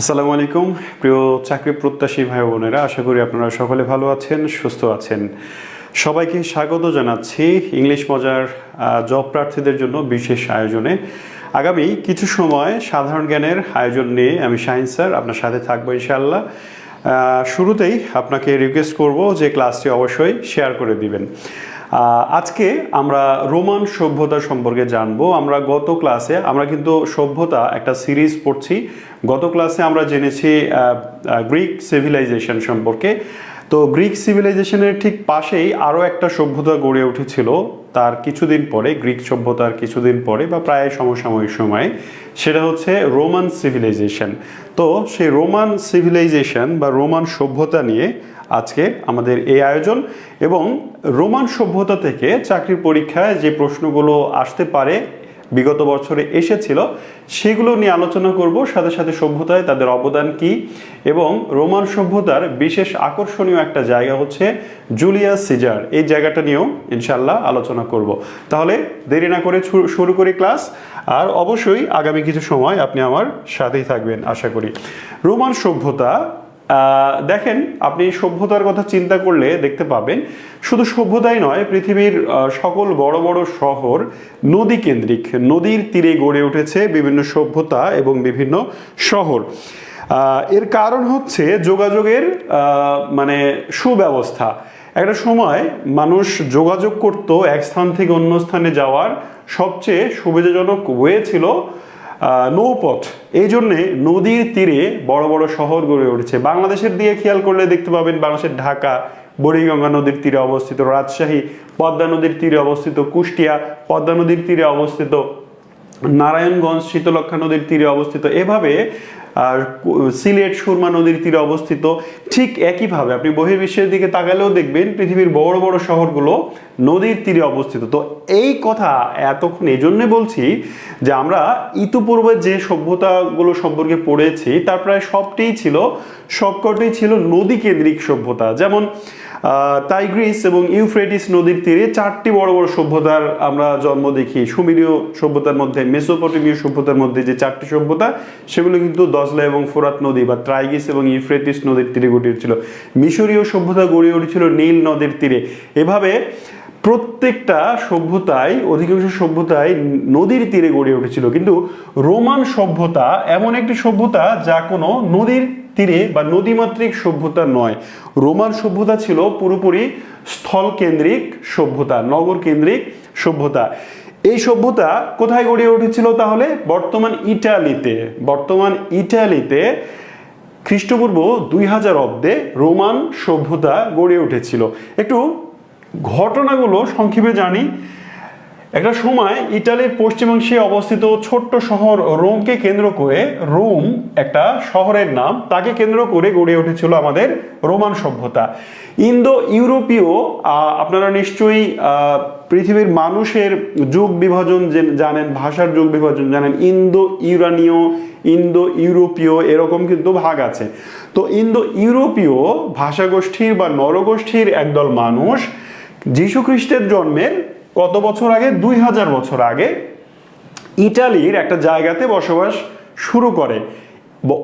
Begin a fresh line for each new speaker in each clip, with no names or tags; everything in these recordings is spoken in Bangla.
আসসালামু আলাইকুম। প্রিয় চাকরি প্রত্যাশী ভাই বোনেরা, আশা করি আপনারা সকলে ভালো আছেন, সুস্থ আছেন। সবাইকে স্বাগত জানাচ্ছি ইংলিশ মজার জব প্রার্থীদের জন্য বিশেষ আয়োজনে। আগামী কিছু সময় সাধারণ জ্ঞানের আয়োজন নিয়ে আমি শাহিন স্যার আপনার সাথে থাকব ইনশাআল্লাহ। শুরুতেই আপনাকে রিকোয়েস্ট করব যে ক্লাসটি অবশ্যই শেয়ার করে দিবেন। আজকে আমরা রোমান সভ্যতা সম্পর্কে জানব। আমরা গত ক্লাসে, আমরা কিন্তু সভ্যতা একটা সিরিজ পড়ছি। গত ক্লাসে আমরা জেনেছি গ্রিক সিভিলাইজেশন সম্পর্কে। তো গ্রিক সিভিলাইজেশনের ঠিক পাশেই আরও একটা সভ্যতা গড়ে উঠেছিল। তার কিছুদিন পরে, গ্রিক সভ্যতার কিছুদিন পরে বা প্রায় সমসাময়িক সময়ে, সেটা হচ্ছে রোমান সিভিলাইজেশন তো সেই রোমান সিভিলাইজেশন বা রোমান সভ্যতা নিয়ে আজকে আমাদের এই আয়োজন এবং রোমান সভ্যতা থেকে চাকরির পরীক্ষায় যে প্রশ্নগুলো আসতে পারে, বিগত বছরে এসেছিল, সেগুলো নিয়ে আলোচনা করব। সাথে সাথে সভ্যতায় তাদের অবদান কি এবং রোমান সভ্যতার বিশেষ আকর্ষণীয় একটা জায়গা হচ্ছে জুলিয়াস সিজার। এই জায়গাটা নিয়েও ইনশাল্লাহ আলোচনা করব। তাহলে দেরি না করে শুরু করি ক্লাস। আর অবশ্যই আগামী কিছু সময় আপনি আমার সাথেই থাকবেন, আশা করি। রোমান সভ্যতা দেখেন, আপনি সভ্যতার কথা চিন্তা করলে দেখতে পাবেন, শুধু সভ্যতাই নয়, পৃথিবীর সকল বড় বড় শহর নদী কেন্দ্রিক নদীর তীরে গড়ে উঠেছে বিভিন্ন সভ্যতা এবং বিভিন্ন শহর। এর কারণ হচ্ছে যোগাযোগের মানে সুব্যবস্থা। একটা সময় মানুষ যোগাযোগ করত, এক স্থান থেকে অন্য স্থানে যাওয়ার সবচেয়ে সুবিধাজনক ওয়ে ছিল নৌপথ। এই জন্যে নদীর তীরে বড় বড় শহর গড়ে উঠেছে। বাংলাদেশের দিয়ে খেয়াল করলে দেখতে পাবেন বাংলাদেশের ঢাকা, বুড়িগঙ্গা নদীর তীরে অবস্থিত রাজশাহী, পদ্মা নদীর তীরে অবস্থিত কুষ্টিয়া, পদ্মা নদীর তীরে অবস্থিত নারায়ণগঞ্জ শীতলক্ষা নদীর তীরে অবস্থিত। এভাবে আর সিলেট সুরমা নদীর তীরে অবস্থিত। ঠিক একইভাবে আপনি বহির্বিশ্বের দিকে তাকালেও দেখবেন পৃথিবীর বড় বড় শহরগুলো নদীর তীরে অবস্থিত। তো এই কথা এতক্ষণ এই জন্যে বলছি যে আমরা ইতিপূর্বে যে সভ্যতাগুলো সম্পর্কে পড়েছি, তার প্রায় সবটাই ছিল, সবকটাই ছিল নদী কেন্দ্রিক সভ্যতা। যেমন আহ, টাইগ্রিস এবং ইউফ্রেটিস নদীর তীরে চারটি বড় বড় সভ্যতার আমরা জন্ম দেখি। সুমেরীয় সভ্যতার মধ্যে মেসোপটেমীয় সভ্যতার মধ্যে যে চারটি সভ্যতা সেগুলো কিন্তু দজলা এবং ফোরাত নদী বা ট্রাইগিস এবং ইউফ্রেটিস নদীর তীরে গড়ে উঠেছিল। মিশরীয় সভ্যতা গড়ে উঠেছিল নীল নদীর তীরে। এভাবে প্রত্যেকটা সভ্যতায় অধিকাংশ সভ্যতায় নদীর তীরে গড়ে উঠেছিল। কিন্তু রোমান সভ্যতা এমন একটি সভ্যতা যা কোনো নদীর তীরে বা নদীমাতৃক সভ্যতা নয়। রোমান সভ্যতা ছিল পুরোপুরি স্থল কেন্দ্রিক সভ্যতা নগর কেন্দ্রিক সভ্যতা। এই সভ্যতা কোথায় গড়ে উঠেছিল তাহলে? বর্তমান ইটালিতে। বর্তমান ইটালিতে খ্রিস্টপূর্ব দুই হাজার অব্দে রোমান সভ্যতা গড়ে উঠেছিল। একটু ঘটনাগুলো সংক্ষেপে জানি। একটা সময় ইটালির পশ্চিমাংশে অবস্থিত ছোট্ট শহর রোমকে কেন্দ্র করে রোম একটা শহরের নাম, তাকে কেন্দ্র করে গড়ে উঠেছিল আমাদের রোমান সভ্যতা। ইন্দো ইউরোপীয় আপনারা নিশ্চয়ই পৃথিবীর মানুষের যুগ বিভাজন জেন- জানেন, ভাষার যুগ বিভাজন জানেন ইন্দো ইউরানীয় ইন্দো ইউরোপীয় এরকম কিন্তু ভাগ আছে। তো ইন্দো ইউরোপীয় ভাষাগোষ্ঠীর বা নরগোষ্ঠীর একদল মানুষ যীশু খ্রিস্টের জন্মের কত বছর আগে? দুই হাজার বছর আগে ইটালির একটা জায়গাতে বসবাস শুরু করে।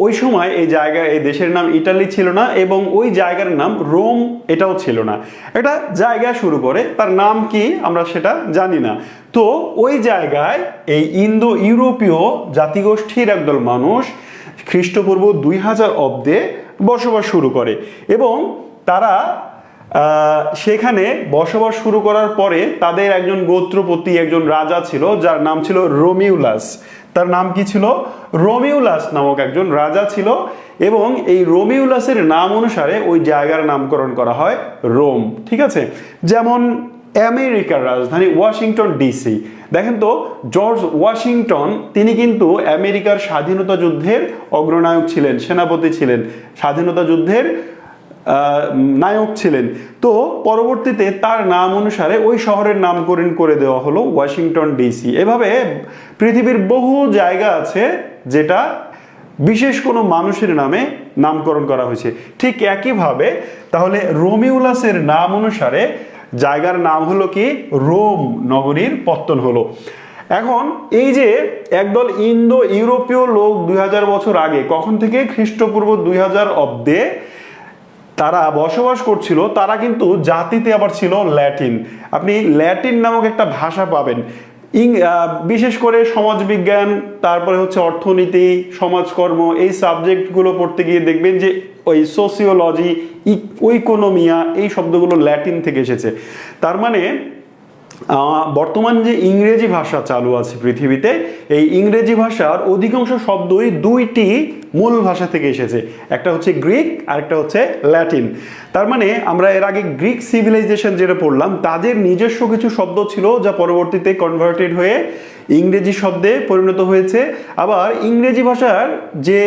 ওই সময় এই জায়গা, এই দেশের নাম ইটালি ছিল না এবং ওই জায়গার নাম রোম এটাও ছিল না। একটা জায়গা শুরু করে, তার নাম কি আমরা সেটা জানি না। তো ওই জায়গায় এই ইন্দো ইউরোপীয় জাতিগোষ্ঠীর একদল মানুষ খ্রিস্টপূর্ব দুই হাজার অব্দে বসবাস শুরু করে এবং তারা সেখানে বসবাস শুরু করার পরে তাদের একজন গোত্রপতি, একজন রাজা ছিল, যার নাম ছিল রোমিউলাস। তার নাম কি ছিল? রোমিউলাস নামক একজন রাজা ছিল এবং এই রোমিউলাসের নাম অনুসারে ওই জায়গার নামকরণ করা হয় রোম, ঠিক আছে? যেমন আমেরিকার রাজধানী ওয়াশিংটন ডিসি। দেখেন তো, জর্জ ওয়াশিংটন, তিনি কিন্তু আমেরিকার স্বাধীনতা যুদ্ধের অগ্রনায়ক ছিলেন, সেনাপতি ছিলেন। স্বাধীনতা যুদ্ধের নায়ক ছিলেন। তো পরবর্তীতে তার নাম অনুসারে ওই শহরের নামকরণ করে দেওয়া হলো ওয়াশিংটন ডিসি। এভাবে পৃথিবীর বহু জায়গা আছে যেটা বিশেষ কোনো মানুষের নামে নামকরণ করা হয়েছে। ঠিক একইভাবে তাহলে রোমিউলাসের নাম অনুসারে জায়গার নাম হলো কি? রোম নগরীর পত্তন হলো। এখন এই যে একদল ইন্দো ইউরোপীয় লোক দুই হাজার বছর আগে, কখন থেকে খ্রিস্টপূর্ব দুই হাজার অব্দে তারা বসবাস করছিল, তারা কিন্তু জাতিতে আবার ছিল ল্যাটিন। আপনি ল্যাটিন নামক একটা ভাষা পাবেন। ইং বিশেষ করে সমাজবিজ্ঞান, তারপরে হচ্ছে অর্থনীতি, সমাজকর্ম, এই সাবজেক্টগুলো পড়তে গিয়ে দেখবেন যে ওই সোসিওলজি ইকোনমিয়া, এই শব্দগুলো ল্যাটিন থেকে এসেছে। তার মানে বর্তমান যে ইংরেজি ভাষা চালু আছে পৃথিবীতে, এই ইংরেজি ভাষার অধিকাংশ শব্দই দুইটি মূল ভাষা থেকে এসেছে। একটা হচ্ছে গ্রিক আর একটা হচ্ছে ল্যাটিন। তার মানে আমরা এর আগে গ্রিক সিভিলাইজেশন যেটা পড়লাম, তাদের নিজস্ব কিছু শব্দ ছিল যা পরবর্তীতে কনভার্টেড হয়ে ইংরেজি শব্দে পরিণত হয়েছে। আবার ইংরেজি ভাষার যে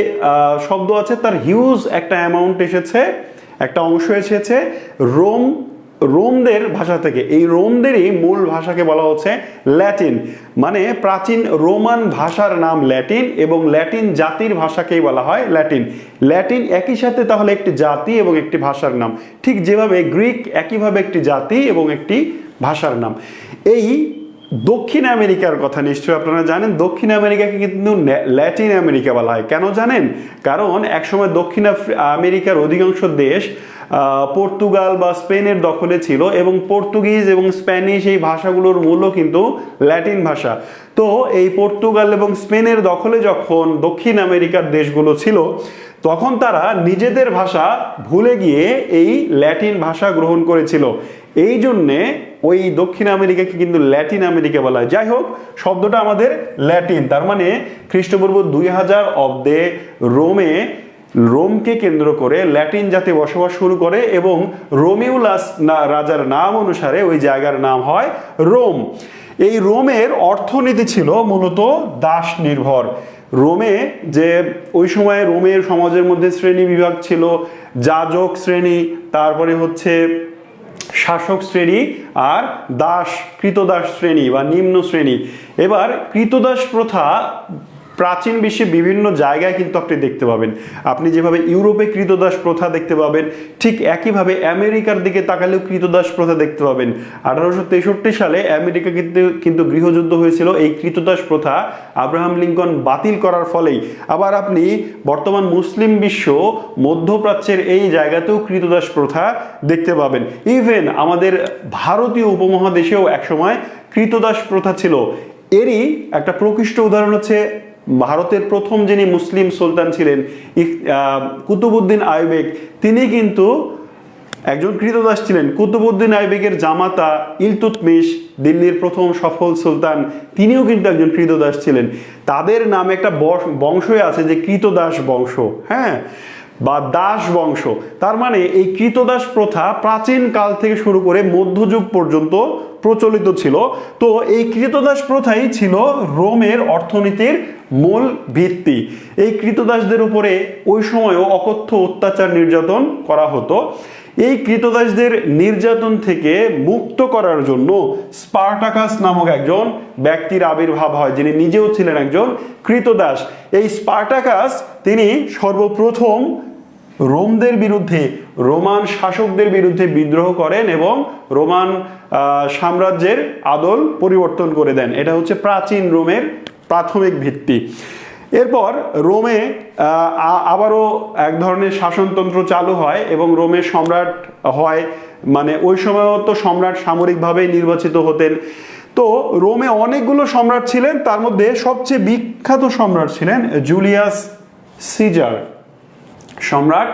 শব্দ আছে তার হিউজ একটা অ্যামাউন্ট এসেছে, একটা অংশ এসেছে। রোম রোমদের ভাষা থেকে, এই রোমদেরই মূল ভাষাকে বলা হচ্ছে ল্যাটিন। মানে প্রাচীন রোমান ভাষার নাম ল্যাটিন এবং ল্যাটিন জাতির ভাষাকেই বলা হয় ল্যাটিন। ল্যাটিন একই সাথে তাহলে একটি জাতি এবং একটি ভাষার নাম। ঠিক যেভাবে গ্রিক একইভাবে একটি জাতি এবং একটি ভাষার নাম। এই দক্ষিণ আমেরিকার কথা নিশ্চয়ই আপনারা জানেন। দক্ষিণ আমেরিকাকে কিন্তু ল্যাটিন আমেরিকা বলা হয়। কেন জানেন? কারণ একসময় দক্ষিণ আমেরিকার অধিকাংশ দেশ পর্তুগাল বা স্পেনের দখলে ছিল এবং পর্তুগিজ এবং স্প্যানিশ এই ভাষাগুলোর মূলও কিন্তু ল্যাটিন ভাষা। তো এই পর্তুগাল এবং স্পেনের দখলে যখন দক্ষিণ আমেরিকার দেশগুলো ছিল, তখন তারা নিজেদের ভাষা ভুলে গিয়ে এই ল্যাটিন ভাষা গ্রহণ করেছিল। এই জন্যে ওই দক্ষিণ আমেরিকাকে কিন্তু ল্যাটিন আমেরিকা বলা হয়। যাই হোক, শব্দটা আমাদের ল্যাটিন। তার মানে খ্রিস্টপূর্ব দুই হাজার অব্দে রোমে, রোমকে কেন্দ্র করে ল্যাটিন জাতি বসবাস শুরু করে এবং রোমিউলাস না, রাজার নাম অনুসারে ওই জায়গার নাম হয় রোম। এই রোমের অর্থনীতি ছিল মূলত দাস নির্ভর। রোমে যে, ওই সময়ে রোমের সমাজের মধ্যে শ্রেণি বিভাগ ছিল, যাজক শ্রেণি, তারপরে হচ্ছে শাসক শ্রেণি আর দাস কৃতদাস শ্রেণি বা নিম্ন শ্রেণি। এবার কৃতদাস প্রথা প্রাচীন বিশ্বে বিভিন্ন জায়গায় কিন্তু আপনি দেখতে পাবেন। আপনি যেভাবে ইউরোপে কৃতদাস প্রথা দেখতে পাবেন, ঠিক একইভাবে আমেরিকার দিকে তাকালেও কৃতদাস প্রথা দেখতে পাবেন। আঠারোশো তেষট্টি সালে আমেরিকা কিন্তু কিন্তু গৃহযুদ্ধ হয়েছিল। এই কৃতদাস প্রথা আব্রাহাম লিঙ্কন বাতিল করার ফলেই। আবার আপনি বর্তমান মুসলিম বিশ্ব মধ্যপ্রাচ্যের এই জায়গাতেও কৃতদাস প্রথা দেখতে পাবেন। ইভেন আমাদের ভারতীয় উপমহাদেশেও একসময় কৃতদাস প্রথা ছিল। এরই একটা প্রকৃষ্ট উদাহরণ হচ্ছে ভারতের প্রথম যিনি মুসলিম সুলতান ছিলেন কুতুবুদ্দিন আইবেক তিনি কিন্তু একজন কৃতদাস ছিলেন। কুতুবুদ্দিন আইবেকের জামাতা ইলতুতমিশ দিল্লির প্রথম সফল সুলতান, তিনিও কিন্তু একজন কৃতদাস ছিলেন। তাদের নামে একটা বংশই আছে যে কৃতদাস বংশ হ্যাঁ? বা দাস বংশ। তার মানে এই কৃতদাস প্রথা প্রাচীন কাল থেকে শুরু করে মধ্যযুগ পর্যন্ত প্রচলিত ছিল। তো এই কৃতদাস প্রথাই ছিল রোমের অর্থনীতির মূল ভিত্তি। এই কৃতদাসদের উপরে ওই সময়ও অকথ্য অত্যাচার নির্যাতন করা হতো। এই কৃতদাসদের নির্যাতন থেকে মুক্ত করার জন্য স্পার্টাকাস নামক একজন ব্যক্তির আবির্ভাব হয়, যিনি নিজেও ছিলেন একজন কৃতদাস। এই স্পার্টাকাস তিনি সর্বপ্রথম রোমদের বিরুদ্ধে, রোমান শাসকদের বিরুদ্ধে বিদ্রোহ করেন এবং রোমান সাম্রাজ্যের আদল পরিবর্তন করে দেন। এটা হচ্ছে প্রাচীন রোমের প্রাথমিক ভিত্তি। এরপর রোমে আবারও এক ধরনের শাসনতন্ত্র চালু হয় এবং রোমের সম্রাট হয় মানে ওই সময়ও তো সম্রাট সামরিকভাবেই নির্বাচিত হতেন। তো রোমে অনেকগুলো সম্রাট ছিলেন, তার মধ্যে সবচেয়ে বিখ্যাত সম্রাট ছিলেন জুলিয়াস সিজার। সম্রাট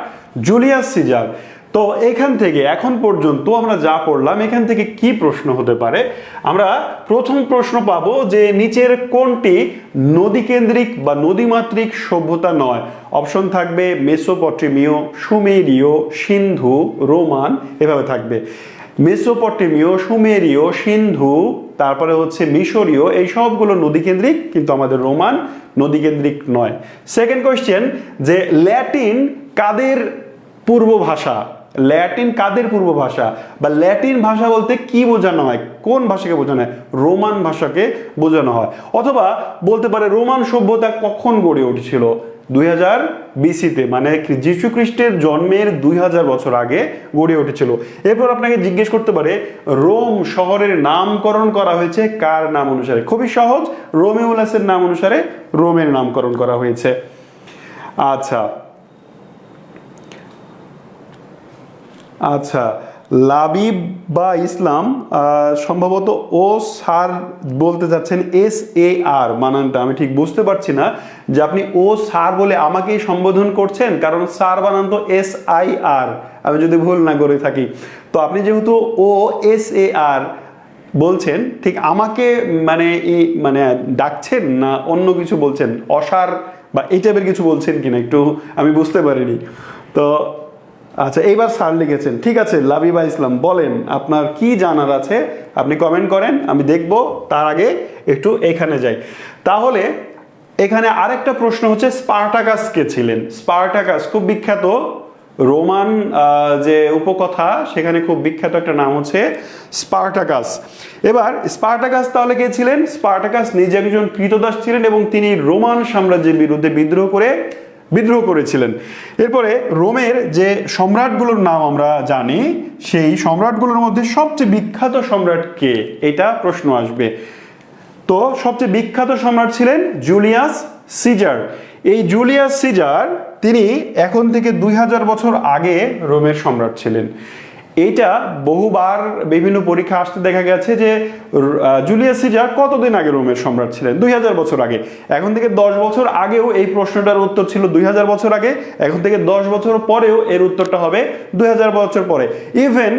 জুলিয়াস সিজার। তো এখান থেকে, এখন পর্যন্ত আমরা যা পড়লাম, এখান থেকে কি প্রশ্ন হতে পারে? আমরা প্রথম প্রশ্ন পাবো যে নিচের কোনটি নদীকেন্দ্রিক বা নদীমাত্রিক সভ্যতা নয়? অপশন থাকবে মেসোপটেমীয়, সুমেরীয়, সিন্ধু, রোমান, এভাবে থাকবে। মেসোপটেমীয়, সুমেরীয়, সিন্ধু, তারপরে হচ্ছে মিশরীয়, এই সবগুলো নদীকেন্দ্রিক, কিন্তু আমাদের রোমান নদীকেন্দ্রিক নয়। সেকেন্ড কোয়েশ্চেন যে ল্যাটিন কাদের পূর্ব ভাষা ল্যাটিন কাদের পূর্ব ভাষা বা ল্যাটিন ভাষা বলতে কি বোঝানো হয়? কোন ভাষাকে বোঝানো হয়? রোমান ভাষাকে বোঝানো হয়। অথবা বলতে পারে রোমান সভ্যতা কখন গড়ে উঠেছিল? দুই হাজার বিসিতে মানে যীশু খ্রিস্টের জন্মের দুই হাজার বছর আগে গড়ে উঠেছিল। এরপর আপনাকে জিজ্ঞেস করতে পারে, রোম শহরের নামকরণ করা হয়েছে কার নাম অনুসারে? খুবই সহজ, রোমিউলাসের নাম অনুসারে রোমের নামকরণ করা হয়েছে। আচ্ছা আচ্ছা লাবিব বা ইসলাম সম্ভবত ও সার বলতে চাচ্ছেন এস এ আর বানানটা আমি ঠিক বুঝতে পারছি না যে আপনি ও সার বলে আমাকেই সম্বোধন করছেন, কারণ সার বানান তো এস আই আর। আমি যদি ভুল না করে থাকি। তো আপনি যেহেতু ও এস এ আর বলছেন, ঠিক আমাকে মানে মানে ডাকছেন না অন্য কিছু বলছেন? অসার বা এই টাইপের কিছু বলছেন কিনা? একটু আমি বুঝতে পারিনি। তো আচ্ছা এইবার স্যার লিখেছেন, ঠিক আছে লাবিবা ইসলাম, বলেন আপনার কি জানার আছে, আপনি কমেন্ট করেন, আমি দেখব, তার আগে একটু এখানে যাই। তাহলে, এখানে আরেকটা প্রশ্ন হচ্ছে, স্পার্টাকাস কে ছিলেন? স্পার্টাকাস খুব বিখ্যাত রোমান যে উপকথা, সেখানে খুব বিখ্যাত একটা নাম হচ্ছে স্পার্টাকাস। এবার, স্পার্টাকাস তাহলে কে ছিলেন? স্পার্টাকাস নিজে একজন কৃতদাস ছিলেন এবং তিনি রোমান সাম্রাজ্যের বিরুদ্ধে বিদ্রোহ করে বিদ্রোহ করেছিলেন। এরপরে রোমের যে সম্রাটগুলোর নাম আমরা জানি, সেই সম্রাটগুলোর মধ্যে সবচেয়ে বিখ্যাত সম্রাট কে? এটা প্রশ্ন আসবে। তো সবচেয়ে বিখ্যাত সম্রাট ছিলেন জুলিয়াস সিজার। এই জুলিয়াস সিজার, তিনি এখন থেকে দুই হাজার বছর আগে রোমের সম্রাট ছিলেন। এইটা বহুবার বিভিন্ন পরীক্ষা আসতে দেখা গেছে যে জুলিয়াস সিজার কতদিন আগে রোমের সম্রাট ছিলেন? দুই হাজার বছর আগে। এখন থেকে দশ বছর আগেও এই প্রশ্নটার উত্তর ছিল দুই হাজার বছর আগে। এখন থেকে দশ বছর পরেও এর উত্তরটা হবে দুই হাজার বছর পরে। ইভেন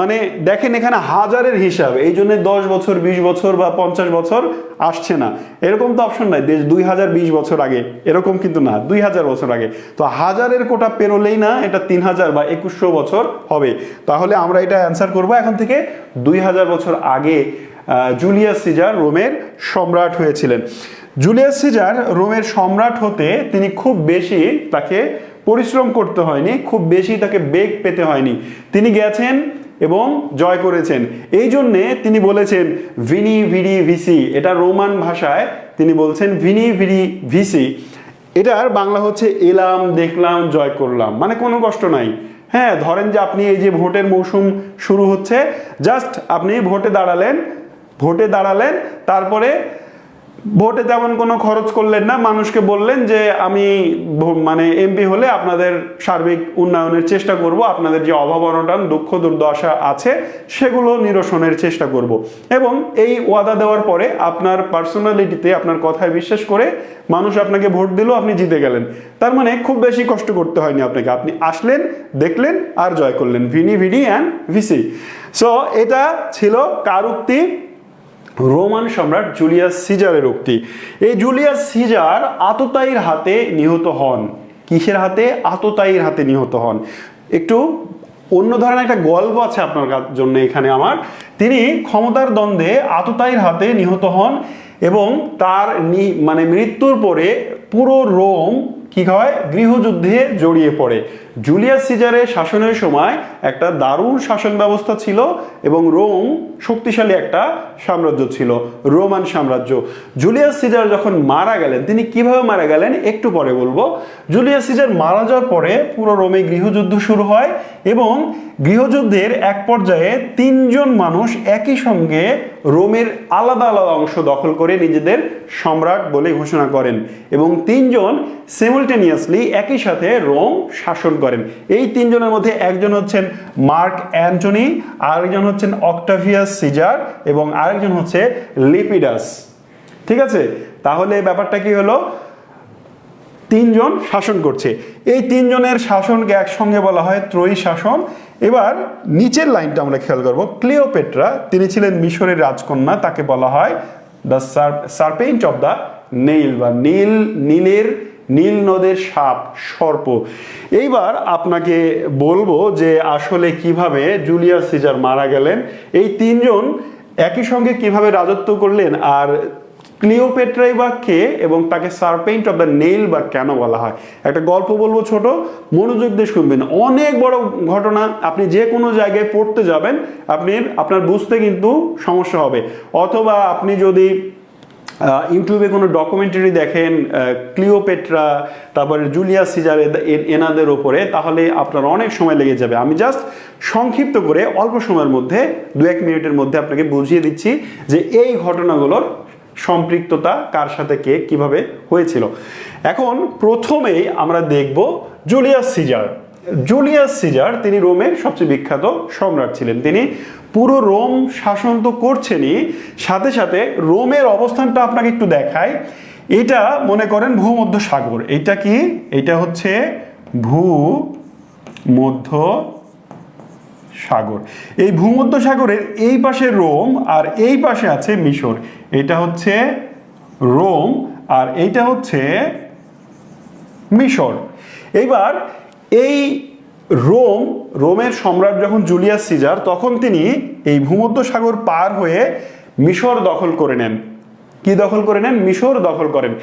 মানে দেখেন এখানে হাজারের হিসাব। এই জন্য দশ বছর, বিশ বছর বা পঞ্চাশ বছর আসছে না। এরকম তো অপশন নাই। দেশ দুই হাজার বিশ বছর আগে। এরকম কিন্তু না। দুই হাজার বছর আগে। তো হাজারের কোটা পেরোলেই না এটা তিন হাজার বা একুশশো বছর হবে। তাহলে আমরা এটা অ্যান্সার করব এখন থেকে দুই হাজার বছর আগে জুলিয়াস সিজার রোমের সম্রাট হয়েছিলেন। জুলিয়াস সিজার রোমের সম্রাট হতে তিনি খুব বেশি তাকে পরিশ্রম করতে হয়নি, খুব বেশি তাকে বেগ পেতে হয়নি। তিনি গেছেন এবং জয় করেছেন। এই জন্যে তিনি বলেছেন, ভিনি ভিডি ভিসি। এটা রোমান ভাষায় তিনি বলছেন, ভিনি ভিডি ভিসি। এটার বাংলা হচ্ছে, এলাম, দেখলাম, জয় করলাম। মানে কোনো কষ্ট নাই। হ্যাঁ ধরেন যে আপনি এই যে ভোটের মৌসুম শুরু হচ্ছে জাস্ট আপনি ভোটে দাঁড়ালেন ভোটে দাঁড়ালেন, তারপরে ভোটে তেমন কোনো খরচ করলেন না। মানুষকে বললেন যে, আমি মানে এমপি হলে আপনাদের সার্বিক উন্নয়নের চেষ্টা করব। আপনাদের যে অভাব অনটন দুঃখ, দুর্দশা আছে, সেগুলো নিরসনের চেষ্টা করব। এবং এই ওয়াদা দেওয়ার পরে আপনার পার্সোনালিটিতে, আপনার কথায় বিশ্বাস করে মানুষ আপনাকে ভোট দিল, আপনি জিতে গেলেন। তার মানে খুব বেশি কষ্ট করতে হয়নি আপনাকে। আপনি আসলেন, দেখলেন আর জয় করলেন। Veni vidi and vici. So এটা ছিল কার উক্তি রোমান সম্রাট জুলিয়াস সিজারের উক্তি। এই জুলিয়াস সিজার আততায়ীর হাতে নিহত হন। কিসের হাতে? আততায়ীর হাতে নিহত হন। একটু অন্য ধরনের একটা গল্প আছে আপনার জন্য এখানে আমার। তিনি ক্ষমতার দ্বন্দ্বে আততায়ীর হাতে নিহত হন এবং তার মানে মৃত্যুর পরে পুরো রোম কি হয়? গৃহযুদ্ধে জড়িয়ে পড়ে। জুলিয়াস সিজারের শাসনের সময় একটা দারুণ শাসন ব্যবস্থা ছিল এবং রোম শক্তিশালী একটা সাম্রাজ্য ছিল, রোমান সাম্রাজ্য। জুলিয়াস সিজার যখন মারা গেলেন, তিনি কীভাবে মারা গেলেন একটু পরে বলব। জুলিয়াস সিজার মারা যাওয়ার পরে পুরো রোমে গৃহযুদ্ধ শুরু হয় এবং গৃহযুদ্ধের এক পর্যায়ে তিনজন মানুষ একই সঙ্গে রোমের আলাদা আলাদা অংশ দখল করে নিজেদের সম্রাট বলে ঘোষণা করেন এবং তিনজন সিমultaneously একই সাথে রোম শাসন করেন এই তিনজনের মধ্যে একজন হচ্ছেন মার্ক অ্যান্টনি, আরেকজন হচ্ছেন অক্টাভিয়াস সিজার এবং আরেকজন হচ্ছে লিপিডাস। ঠিক আছে? তাহলে ব্যাপারটা কি হলো? তিনজন শাসন করছে। এই তিনজনের শাসনকে একসঙ্গে বলা হয় ত্রয়ী শাসন। এবার নিচের লাইনটা আমরা খেয়াল করব। ক্লিওপেট্রা, তিনি ছিলেন মিশরের রাজকন্যা, তাকে বলা হয় the serpent of the Nile বা নীল নীলের নীল নদের সাপ, সর্প। এইবার আপনাকে বলব যে আসলে কীভাবে জুলিয়াস সিজার মারা গেলেন, এই তিনজন একই সঙ্গে কীভাবে রাজত্ব করলেন, আর ক্লিওপেট্রাই বা কে এবং তাকে সার্পেন্ট অফ দ্য নেইল বা কেন বলা হয়? একটা গল্প বলব ছোট, মনোযোগ দিয়ে শুনবেন। অনেক বড় ঘটনা, আপনি যে কোনো জায়গায় পড়তে যাবেন, আপনি, আপনার বুঝতে কিন্তু সমস্যা হবে। অথবা আপনি যদি ইউটিউবে কোনো ডকুমেন্টারি দেখেন ক্লিওপেট্রা, তারপরে জুলিয়াস সিজার এনাদের ওপরে, তাহলে আপনার অনেক সময় লেগে যাবে। আমি জাস্ট সংক্ষিপ্ত করে অল্প সময়ের মধ্যে, দু এক মিনিটের মধ্যে আপনাকে বুঝিয়ে দিচ্ছি যে এই ঘটনাগুলোর সম্পৃক্ততা কার সাথে কে কীভাবে হয়েছিল। এখন প্রথমেই আমরা দেখব জুলিয়াস সিজার। জুলিয়াস সিজার তিনি রোমের সবচেয়ে বিখ্যাত সম্রাট ছিলেন। তিনি পুরো রোম শাসন তো করছেনই, সাথে সাথে রোমের অবস্থানটা আপনাকে একটু দেখায় এটা মনে করেন ভূমধ্য সাগর। এটা কি? এটা হচ্ছে ভূ মধ্য সাগর। এই ভূমধ্য সাগরের এই পাশে রোম আর এই পাশে আছে মিশর। এটা হচ্ছে রোম আর এইটা হচ্ছে মিশর। এইবার এই রোম, রোমের সম্রাট যখন জুলিয়াস সিজার, তখন তিনি এই ভূমধ্য সাগর পার হয়ে মিশর দখল করে নেন। কি দখল করে নেন? মিশর দখল করেন।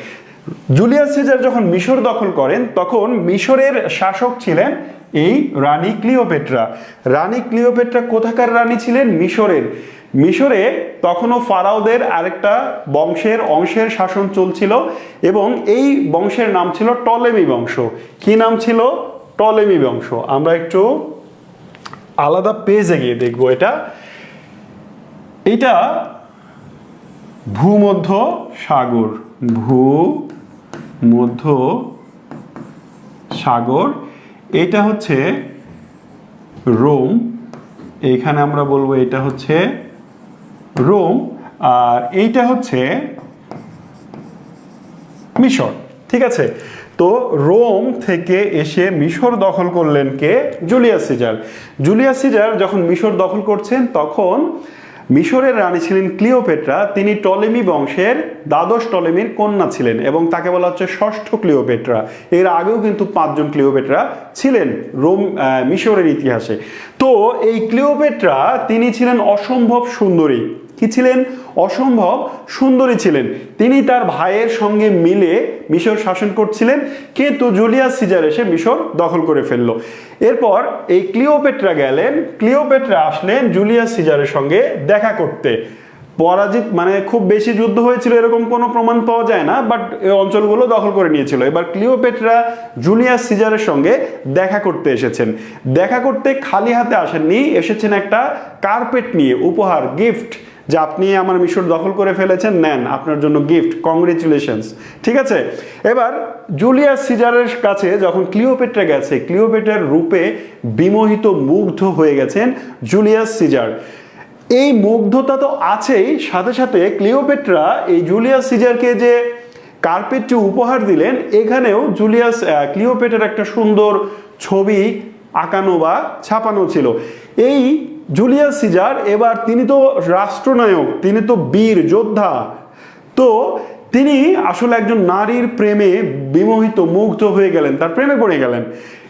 জুলিয়াস সিজার যখন মিশর দখল করেন, তখন মিশরের শাসক ছিলেন এই রানী ক্লিওপেট্রা। রানী ক্লিওপেট্রা কোথাকার রানী ছিলেন? মিশরের। মিশরে তখনও ফারাওদের আরেকটা বংশের অংশের শাসন চলছিল এবং এই বংশের নাম ছিল টলেমি বংশ। কি নাম ছিল? টলেমি বংশ। আমরা একটু আলাদা পেজে গিয়ে দেখব এটা। এটা ভূমধ্য সাগর। ভূ মধ্য সাগর। এটা হচ্ছে রোম। এখানে আমরা বলব এটা হচ্ছে রোম। আর এইটা হচ্ছে মিশর। ঠিক আছে? তো রোম থেকে এসে মিশর দখল করলেন কে? Julius Caesar. জুলিয়াস সিজার যখন মিশর দখল করছেন, তখন মিশরের রানী ছিলেন ক্লিওপেট্রা। তিনি টলেমি বংশের দ্বাদশ টলেমির কন্যা ছিলেন এবং তাকে বলা হচ্ছে ষষ্ঠ ক্লিওপেট্রা। এর আগেও কিন্তু পাঁচজন ক্লিওপেট্রা ছিলেন রোম মিশরের ইতিহাসে। তো এই ক্লিওপেট্রা, তিনি ছিলেন অসম্ভব সুন্দরী। কি ছিলেন? অসম্ভব সুন্দরী ছিলেন। তিনি তার ভাইয়ের সঙ্গে মিলে মিশর শাসন করছিলেন। কিন্তু জুলিয়াস সিজার এসে মিশর দখল করে ফেলল। এরপর এই ক্লিওপেট্রা গেলেন। ক্লিওপেট্রা আসলেন জুলিয়াস সিজারের সঙ্গে দেখা করতে। পরাজিত মানে খুব বেশি যুদ্ধ হয়েছিল এরকম কোনো প্রমাণ পাওয়া যায় না বাট এই অঞ্চলগুলো দখল করে নিয়েছিল। এবার ক্লিওপেট্রা জুলিয়াস সিজারের সঙ্গে দেখা করতে এসেছেন। দেখা করতে খালি হাতে আসেননি, এসেছেন একটা কার্পেট নিয়ে, উপহার গিফট যে আপনি আমার মিশর দখল করে ফেলেছেন নেন আপনার জন্য গিফট কংগ্রেচুলেশনস ঠিক আছে? এবার জুলিয়াস সিজারের কাছে যখন ক্লিওপেট্রা গেছে ক্লিওপেট্রার রূপে বিমোহিত মুগ্ধ হয়ে গেছেন জুলিয়াস সিজার। এই মুগ্ধতা তো আছেই সাথে সাথে ক্লিওপেট্রা এই জুলিয়াস সিজারকে যে কার্পেটটি উপহার দিলেন এখানেও জুলিয়াস আহ, ক্লিওপেট্রার একটা সুন্দর ছবি আঁকানো বা ছাপানো ছিল। এই জুলিয়াস সিজার, এবার তিনি তো রাষ্ট্রনায়ক, তিনি তো বীর যোদ্ধা। তো তিনি আসলে একজন নারীর প্রেমে বিমোহিত, মুগ্ধ হয়ে গেলেন, তার প্রেমে পড়ে গেলেন।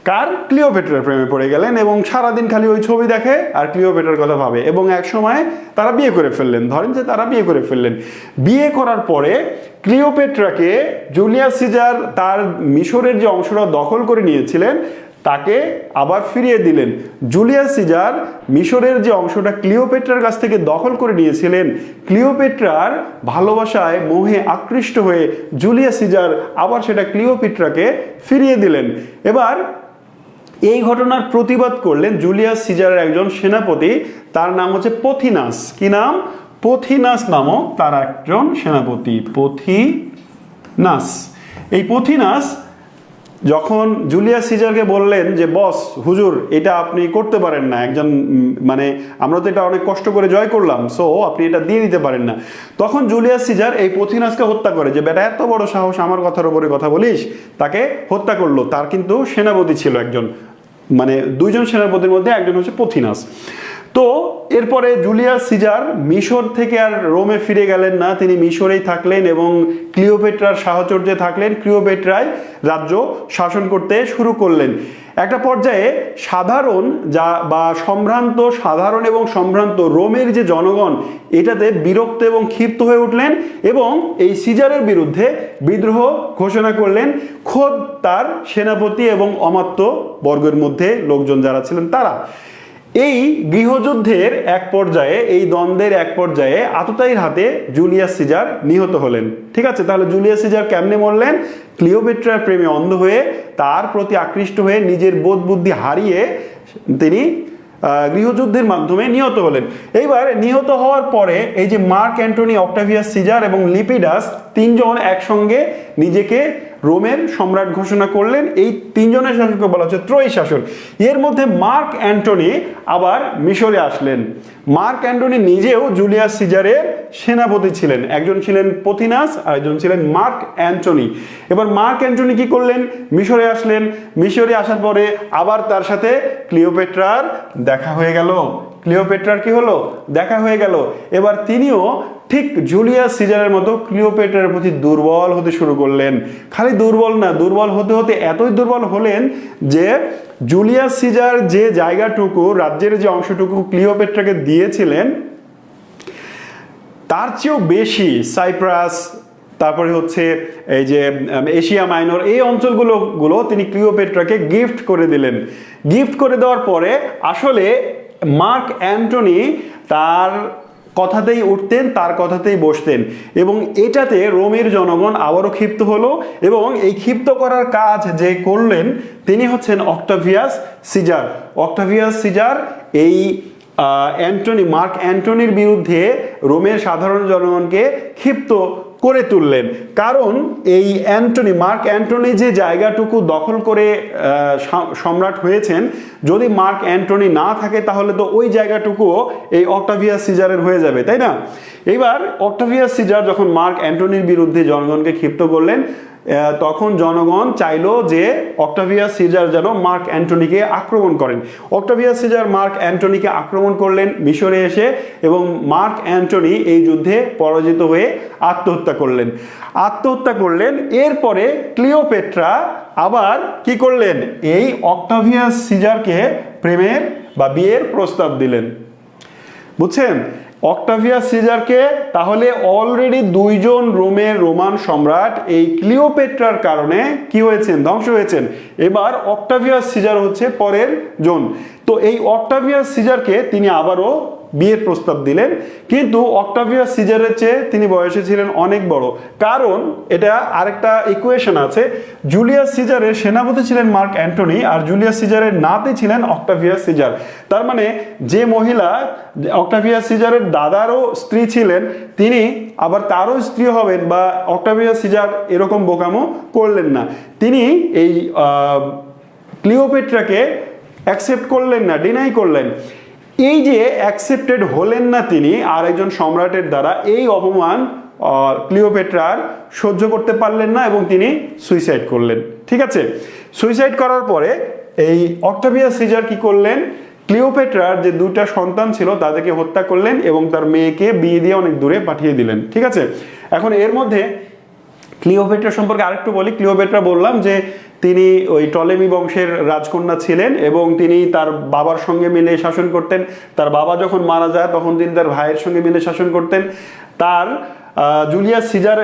কার? ক্লিওপেট্রার প্রেমে পড়ে গেলেন এবং সারাদিন খালি ওই ছবি দেখে আর ক্লিওপেট্রার কথা ভাবে এবং এক সময় তারা বিয়ে করে ফেললেন। ধরেন যে তারা বিয়ে করে ফেললেন। বিয়ে করার পরে ক্লিওপেট্রাকে জুলিয়াস সিজার তার মিশরের যে অংশটা দখল করে নিয়েছিলেন তাকে আবার ফিরিয়ে দিলেন। জুলিয়াস সিজার মিশরের যে অংশটা ক্লিওপেট্রার কাছ থেকে দখল করে নিয়েছিলেন, ক্লিওপেট্রার ভালোবাসায় মোহে আকৃষ্ট হয়ে জুলিয়াস সিজার আবার সেটা ক্লিওপেট্রাকে ফিরিয়ে দিলেন। এবার এই ঘটনার প্রতিবাদ করলেন জুলিয়াস সিজারের একজন সেনাপতি, তার নাম হচ্ছে পথিনাস। কি নাম? পথিনাস নামক তার একজন সেনাপতি, পথিনাস। এই পথিনাস যখন জুলিয়াস সিজারকে বললেন যে, বস, হুজুর, এটা আপনি করতে পারেন না। একজন মানে আমরা তো এটা অনেক কষ্ট করে জয় করলাম, সো আপনি এটা দিয়ে দিতে পারেন না। তখন জুলিয়াস সিজার এই পথিনাসকে হত্যা করে যে, বেটা, এত বড় সাহস আমার কথার উপরে কথা বলিস? তাকে হত্যা করল। তার কিন্তু সেনাপতি ছিল একজন মানে দুইজন সেনাপতির মধ্যে একজন হচ্ছে পথিনাস। তো এরপরে জুলিয়াস সিজার মিশর থেকে আর রোমে ফিরে গেলেন না। তিনি মিশরেই থাকলেন এবং ক্লিওপেট্রার সাহচর্যে থাকলেন। ক্লিওপেট্রায় রাজ্য শাসন করতে শুরু করলেন। একটা পর্যায়ে সাধারণ যা বা সম্ভ্রান্ত সাধারণ এবং সম্ভ্রান্ত রোমের যে জনগণ, এটাতে বিরক্ত এবং ক্ষিপ্ত হয়ে উঠলেন এবং এই সিজারের বিরুদ্ধে বিদ্রোহ ঘোষণা করলেন। খোদ তার সেনাপতি এবং অমাত্য বর্গের মধ্যে লোকজন যারা ছিলেন তারা। এই গৃহযুদ্ধের এক পর্যায়ে, এই দ্বন্দ্বের এক পর্যায়ে আততায়ীর হাতে জুলিয়াস সিজার নিহত হলেন। ঠিক আছে? তাহলে জুলিয়াস সিজার কেমনে মরলেন? ক্লিওপেট্রার প্রেমে অন্ধ হয়ে, তার প্রতি আকৃষ্ট হয়ে নিজের বোধ বুদ্ধি হারিয়ে তিনি গৃহযুদ্ধের মাধ্যমে নিহত হলেন। এইবার নিহত হওয়ার পরে এই যে মার্ক অ্যান্টনি, অক্টাভিয়াস সিজার এবং লিপিডাস তিনজন একসঙ্গে নিজেকে রোমের সম্রাট ঘোষণা করলেন, এই তিনজনের শাসককে বলা হচ্ছে ত্রয়ী শাসক। এর মধ্যে মার্ক অ্যান্টনি আবার মিশরে আসলেন। মার্ক অ্যান্টনি নিজেও জুলিয়াস সিজারের সেনাপতি ছিলেন। একজন ছিলেন পথিনাস আর একজন ছিলেন মার্ক অ্যান্টনি। এবার মার্ক অ্যান্টনি কি করলেন? মিশরে আসলেন। মিশরে আসার পরে আবার তার সাথে ক্লিওপেট্রার দেখা হয়ে গেল। ক্লিওপেট্রার কি হলো? দেখা হয়ে গেল। এবার তিনিও ঠিক জুলিয়াস সিজারের মতো ক্লিওপেট্রার প্রতি দুর্বল হতে শুরু করলেন। খালি দুর্বল না, দুর্বল হতে হতে এতই দুর্বল হলেন যে জুলিয়াস সিজার যে জায়গাটুকু, রাজ্যের যে অংশটুকু ক্লিওপেট্রাকে দিয়েছিলেন, তার চেয়েও বেশি সাইপ্রাস, তারপরে হচ্ছে এই যে এশিয়া মাইনর এই অঞ্চলগুলো গুলো তিনি ক্লিওপেট্রাকে গিফট করে দিলেন। গিফট করে দেওয়ার পরে আসলে মার্ক অ্যান্টনি তার কথাতেই উঠতেন, তার কথাতেই বসতেন। এবং এটাতে রোমের জনগণ আবারও ক্ষিপ্ত হলো এবং এই ক্ষিপ্ত করার কাজ যে করলেন, তিনি হচ্ছেন অক্টাভিয়াস সিজার। অক্টাভিয়াস সিজার এই অ্যান্টনি, মার্ক অ্যান্টনির বিরুদ্ধে রোমের সাধারণ জনগণকে ক্ষিপ্ত করে তুললেন। কারণ এই অ্যান্টনি, মার্ক অ্যান্টনি যে জায়গাটুকু দখল করে সম্রাট হয়েছেন, যদি মার্ক অ্যান্টনি না থাকে তাহলে তো ওই জায়গাটুকুও এই অক্টাভিয়াস সিজারের হয়ে যাবে, তাই না? এবার অক্টাভিয়াস সিজার যখন মার্ক অ্যান্টনির বিরুদ্ধে জনগণকে ক্ষিপ্ত করলেন তখন জনগণ চাইলো যে অক্টাভিয়াস সিজার যেন মার্ক অ্যান্টনিকে আক্রমণ করেন। অক্টাভিয়াস সিজার মার্ক অ্যান্টনিকে আক্রমণ করলেন মিশরে এসে এবং মার্ক অ্যান্টনি এই যুদ্ধে পরাজিত হয়ে আত্মহত্যা করলেন। আত্মহত্যা করলেন, এরপরে ক্লিওপেট্রা আবার কি করলেন? এই অক্টাভিয়াস সিজারকে প্রেমের বা বিয়ের প্রস্তাব দিলেন। বুঝছেন? অক্টাভিয়াস সিজারকে তাহলে অলরেডি দুইজন রোমের রোমান সম্রাট, এই ক্লিওপেট্রার কারণে কি হয়েছেন? ধ্বংস হয়েছেন। এবার অক্টাভিয়াস সিজার হচ্ছে পরের জন। তো এই অক্টাভিয়াস সিজারকে তিনি আবারও বিয়ের প্রস্তাব দিলেন। কিন্তু অক্টাভিয়াস সিজারের চেয়ে তিনি বয়সে ছিলেন অনেক বড়। কারণ এটা আরেকটা ইকুয়েশন আছে। জুলিয়াস সিজারের সেনাপতি ছিলেন মার্ক অ্যান্টনি আর জুলিয়াস সিজারের নাতি ছিলেন অক্টাভিয়াস সিজার। তার মানে যে মহিলা অক্টাভিয়াস সিজারের দাদারও স্ত্রী ছিলেন, তিনি আবার তারও স্ত্রী হবেন বা অক্টাভিয়া সিজার এরকম বোকামো করলেন না। তিনি এই ক্লিওপেট্রাকে অ্যাকসেপ্ট করলেন না ডিনাই করলেন। এই যে অ্যাকসেপ্টেড হলেন না তিনি আর একজন সম্রাটের দ্বারা এই অপমান ক্লিওপেট্রার সহ্য করতে পারলেন না এবং তিনি সুইসাইড করলেন। ঠিক আছে? সুইসাইড করার পরে এই অক্টাভিয়া সিজার কি করলেন? ক্লিওপেট্রার যে দুটা সন্তান ছিল, তাদেরকে হত্যা করলেন এবং তার মেয়েকে বিয়ে দিয়ে অনেক দূরে পাঠিয়ে দিলেন। ঠিক আছে? এখন এর মধ্যে ক্লিওপেট্রা সম্পর্কে আরেকটু বলি। ক্লিওপেট্রা বললাম যে, তিনি ওই টলেমি বংশের রাজকন্যা ছিলেন এবং তিনি তার বাবার সঙ্গে মিলে শাসন করতেন। তার বাবা যখন মারা যায়, তখন তিনি তার ভাইয়ের সঙ্গে মিলে শাসন করতেন। তার জুলিয়াস সিজার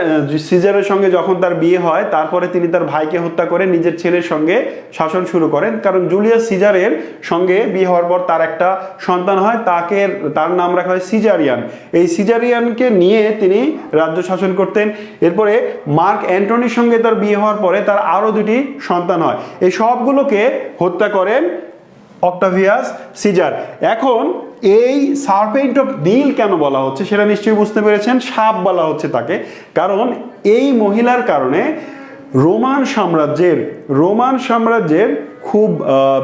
সিজারের সঙ্গে যখন তার বিয়ে হয়, তারপরে তিনি তার ভাইকে হত্যা করে নিজের ছেলের সঙ্গে শাসন শুরু করেন। কারণ জুলিয়াস সিজারের সঙ্গে বিয়ে হওয়ার পর তার একটা সন্তান হয়, তাকে তার নাম রাখা হয় সিজারিয়ান। এই সিজারিয়ানকে নিয়ে তিনি রাজ্য শাসন করতেন। এরপরে মার্ক অ্যান্টনির সঙ্গে তার বিয়ে হওয়ার পরে তার আরও দুটি সন্তান হয়। এই সবগুলোকে হত্যা করেন অক্টাভিয়াস সিজার। এখন এই সার্পেন্ট অফ নীল কেন বলা হচ্ছে সেটা নিশ্চয়ই বুঝতে পেরেছেন, সাপ বলা হচ্ছে তাকে। কারণ এই মহিলার কারণে রোমান সাম্রাজ্যের রোমান সাম্রাজ্যের খুব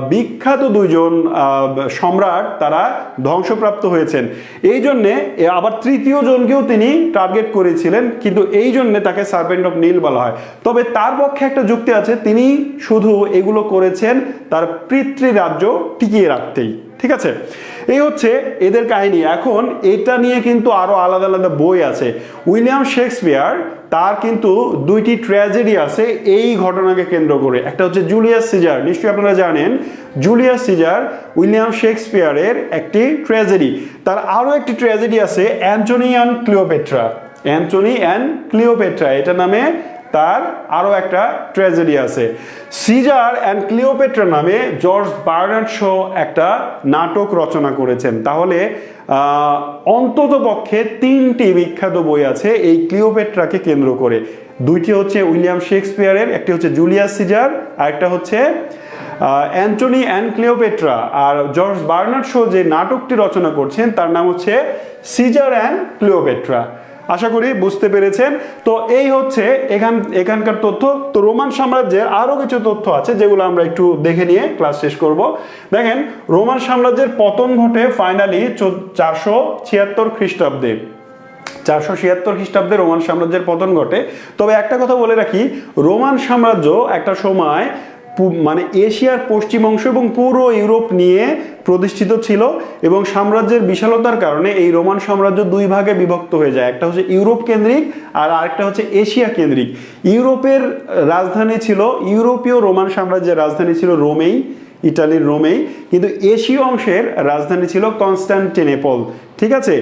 বিখ্যাত দুইজন আহ, সম্রাট তারা ধ্বংসপ্রাপ্ত হয়েছেন। এই জন্যে আবার তৃতীয় জনকেও তিনি টার্গেট করেছিলেন কিন্তু এই জন্যে তাকে সার্পেন্ট অফ নীল বলা হয়। তবে তার পক্ষে একটা যুক্তি আছে তিনি শুধু এগুলো করেছেন তার পিতৃরাজ্য টিকিয়ে রাখতেই। ঠিক আছে? এই হচ্ছে এদের কাহিনী। এখন এটা নিয়ে কিন্তু আরও আলাদা আলাদা বই আছে। উইলিয়াম শেক্সপিয়ার তার কিন্তু দুইটি ট্র্যাজেডি আছে এই ঘটনাকে কেন্দ্র করে। একটা হচ্ছে জুলিয়াস সিজার নিশ্চয়ই আপনারা জানেন জুলিয়াস সিজার উইলিয়াম শেক্সপিয়ারের একটি ট্র্যাজেডি তার আরও একটি ট্র্যাজেডি আছে Antony and Cleopatra Antony and Cleopatra এটা নামে তার আরও একটা ট্র্যাজেডি আছে। সিজার অ্যান্ড ক্লিওপেট্রা নামে জর্জ বার্নার্ড শো একটা নাটক রচনা করেছেন। তাহলে অন্তত পক্ষে তিনটি বিখ্যাত বই আছে এই ক্লিওপেট্রাকে কেন্দ্র করে। দুইটি হচ্ছে উইলিয়াম শেক্সপিয়ারের একটি হচ্ছে জুলিয়াস সিজার আর একটা হচ্ছে অ্যান্টনি অ্যান্ড ক্লিওপেট্রা আর জর্জ বার্নার্ড শো যে নাটকটি রচনা করছেন, তার নাম হচ্ছে সিজার অ্যান্ড ক্লিওপেট্রা। আশা করি বুঝতে পেরেছেন। তো এই হচ্ছে এখান, এখানকার তথ্য। তো রোমান সাম্রাজ্যের আরও কিছু তথ্য আছে যেগুলো আমরা একটু দেখে নিয়ে ক্লাস শেষ করব। দেখেন, রোমান সাম্রাজ্যের পতন ঘটে ফাইনালি চারশো ছিয়াত্তর খ্রিস্টাব্দে। চারশো ছিয়াত্তর খ্রিস্টাব্দে রোমান সাম্রাজ্যের পতন ঘটে। তবে একটা কথা বলে রাখি, রোমান সাম্রাজ্য একটা সময় মানে এশিয়ার পশ্চিম অংশ এবং পুরো ইউরোপ নিয়ে প্রতিষ্ঠিত ছিল এবং সাম্রাজ্যের বিশালতার কারণে এই রোমান সাম্রাজ্য দুই ভাগে বিভক্ত হয়ে যায়। একটা হচ্ছে ইউরোপ কেন্দ্রিক আর আরেকটা হচ্ছে এশিয়া কেন্দ্রিক। ইউরোপের রাজধানী ছিল, ইউরোপীয় রোমান সাম্রাজ্যের রাজধানী ছিল রোমেই, ইটালির রোমেই। কিন্তু এশীয় অংশের রাজধানী ছিল কনস্ট্যান্টিনেপল ঠিক আছে?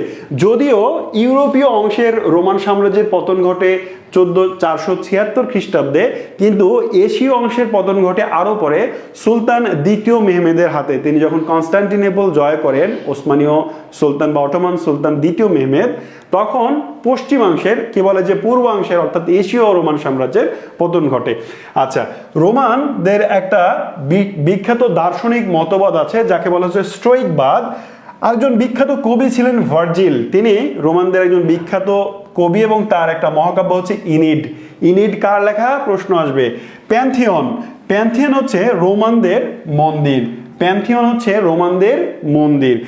যদিও ইউরোপীয় অংশের রোমান সাম্রাজ্যের পতন ঘটে চোদ্দ চারশো ছিয়াত্তর খ্রিস্টাব্দে, কিন্তু এশীয় অংশের পতন ঘটে আরও পরে সুলতান দ্বিতীয় মেহমেদের হাতে। তিনি যখন কনস্ট্যান্টিনেপল জয় করেন, ওসমানীয় সুলতান বা অটোমান সুলতান দ্বিতীয় মেহমেদ, তখন পশ্চিমাংশের কি বলে যে পূর্বাংশের অর্থাৎ এশীয় রোমান সাম্রাজ্যের পতন ঘটে। আচ্ছা রোমানদের একটা বিখ্যাত দার্শনিক মতবাদ আছে, যাকে বলা হচ্ছে স্ট্রোইকবাদ একজন বিখ্যাত কবি ছিলেন ভার্জিল। তিনি রোমানদের একজন বিখ্যাত কবি এবং তার একটা মহাকাব্য হচ্ছে ইনিড। ইনিড কার লেখা? প্রশ্ন আসবে। প্যান্থিয়ন। প্যান্থিয়ন হচ্ছে রোমানদের মন্দির। প্যান্থিয়ন হচ্ছে রোমানদের মন্দির।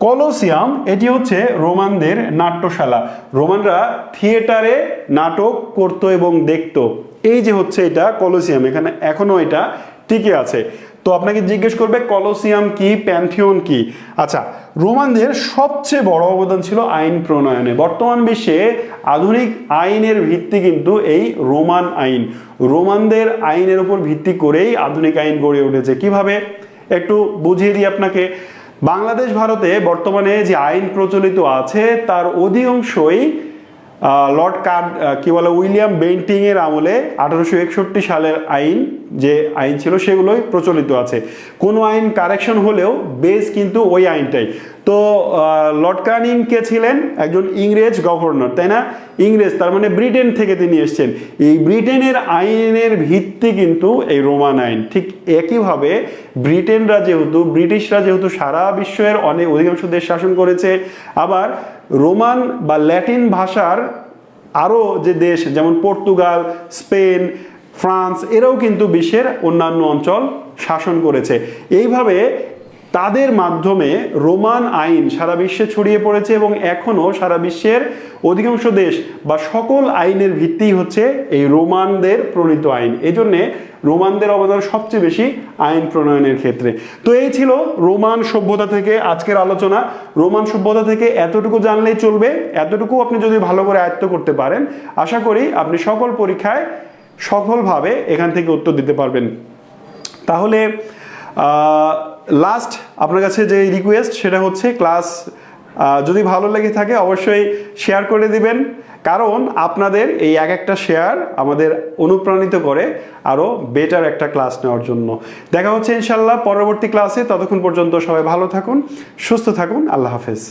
কলোসিয়াম, এটি হচ্ছে রোমানদের নাট্যশালা। রোমানরা থিয়েটারে নাটক করতো এবং দেখতো। এই যে হচ্ছে এটা কলোসিয়াম, এখানে এখনও এটা টিকে আছে। তো আপনাকে জিজ্ঞেস করবে কলোসিয়াম কি প্যান্থিয়ন কি? আচ্ছা রোমানদের সবচেয়ে বড় অবদান ছিল আইন প্রণয়নে। বর্তমান বিশ্বে আধুনিক আইনের ভিত্তি কিন্তু এই রোমান আইন। রোমানদের আইনের উপর ভিত্তি করেই আধুনিক আইন গড়ে উঠেছে। কীভাবে? একটু বুঝিয়ে দিই আপনাকে। বাংলাদেশ, ভারতে বর্তমানে যে আইন প্রচলিত আছে, তার অধিকাংশই লর্ড কার কি বলে, উইলিয়াম বেন্টিং এর আমলে আঠারোশো একষট্টি সালের আইন, যে আইন ছিল সেগুলোই প্রচলিত আছে। কোনো আইন কারেকশন হলেও বেস কিন্তু ওই আইনটাই। তো লর্ড কানিং কে ছিলেন? একজন ইংরেজ গভর্নর, তাই না? ইংরেজ, তার মানে ব্রিটেন থেকে তিনি এসছেন। এই ব্রিটেনের আইনের ভিত্তি কিন্তু এই রোমান আইন। ঠিক একইভাবে ব্রিটেনরা যেহেতু, ব্রিটিশরা যেহেতু সারা বিশ্বের অনেক অধিকাংশ দেশ শাসন করেছে, আবার রোমান বা ল্যাটিন ভাষার আরও যে দেশ, যেমন পর্তুগাল, স্পেন, ফ্রান্স, এরাও কিন্তু বিশ্বের অন্যান্য অঞ্চল শাসন করেছে। এইভাবে তাদের মাধ্যমে রোমান আইন সারা বিশ্বে ছড়িয়ে পড়েছে এবং এখনও সারা বিশ্বের অধিকাংশ দেশ বা সকল আইনের ভিত্তি হচ্ছে এই রোমানদের প্রণীত আইন। এই জন্যে রোমানদের অবদান সবচেয়ে বেশি আইন প্রণয়নের ক্ষেত্রে। তো এই ছিল রোমান সভ্যতা থেকে আজকের আলোচনা। রোমান সভ্যতা থেকে এতটুকু জানলেই চলবে, এতটুকু আপনি যদি ভালো করে আয়ত্ত করতে পারেন, আশা করি আপনি সকল পরীক্ষায় সফলভাবে এখান থেকে উত্তর দিতে পারবেন। তাহলে লাস্ট আপনার কাছে যে রিকোয়েস্ট সেটা হচ্ছে ক্লাস যদি ভালো লেগে থাকে অবশ্যই শেয়ার করে দিবেন। কারণ আপনাদের এই এক একটা শেয়ার আমাদের অনুপ্রাণিত করে আরও বেটার একটা ক্লাস নেওয়ার জন্য। দেখা হচ্ছে ইনশাল্লাহ পরবর্তী ক্লাসে ততক্ষণ পর্যন্ত সবাই ভালো থাকুন, সুস্থ থাকুন। আল্লাহ হাফেজ।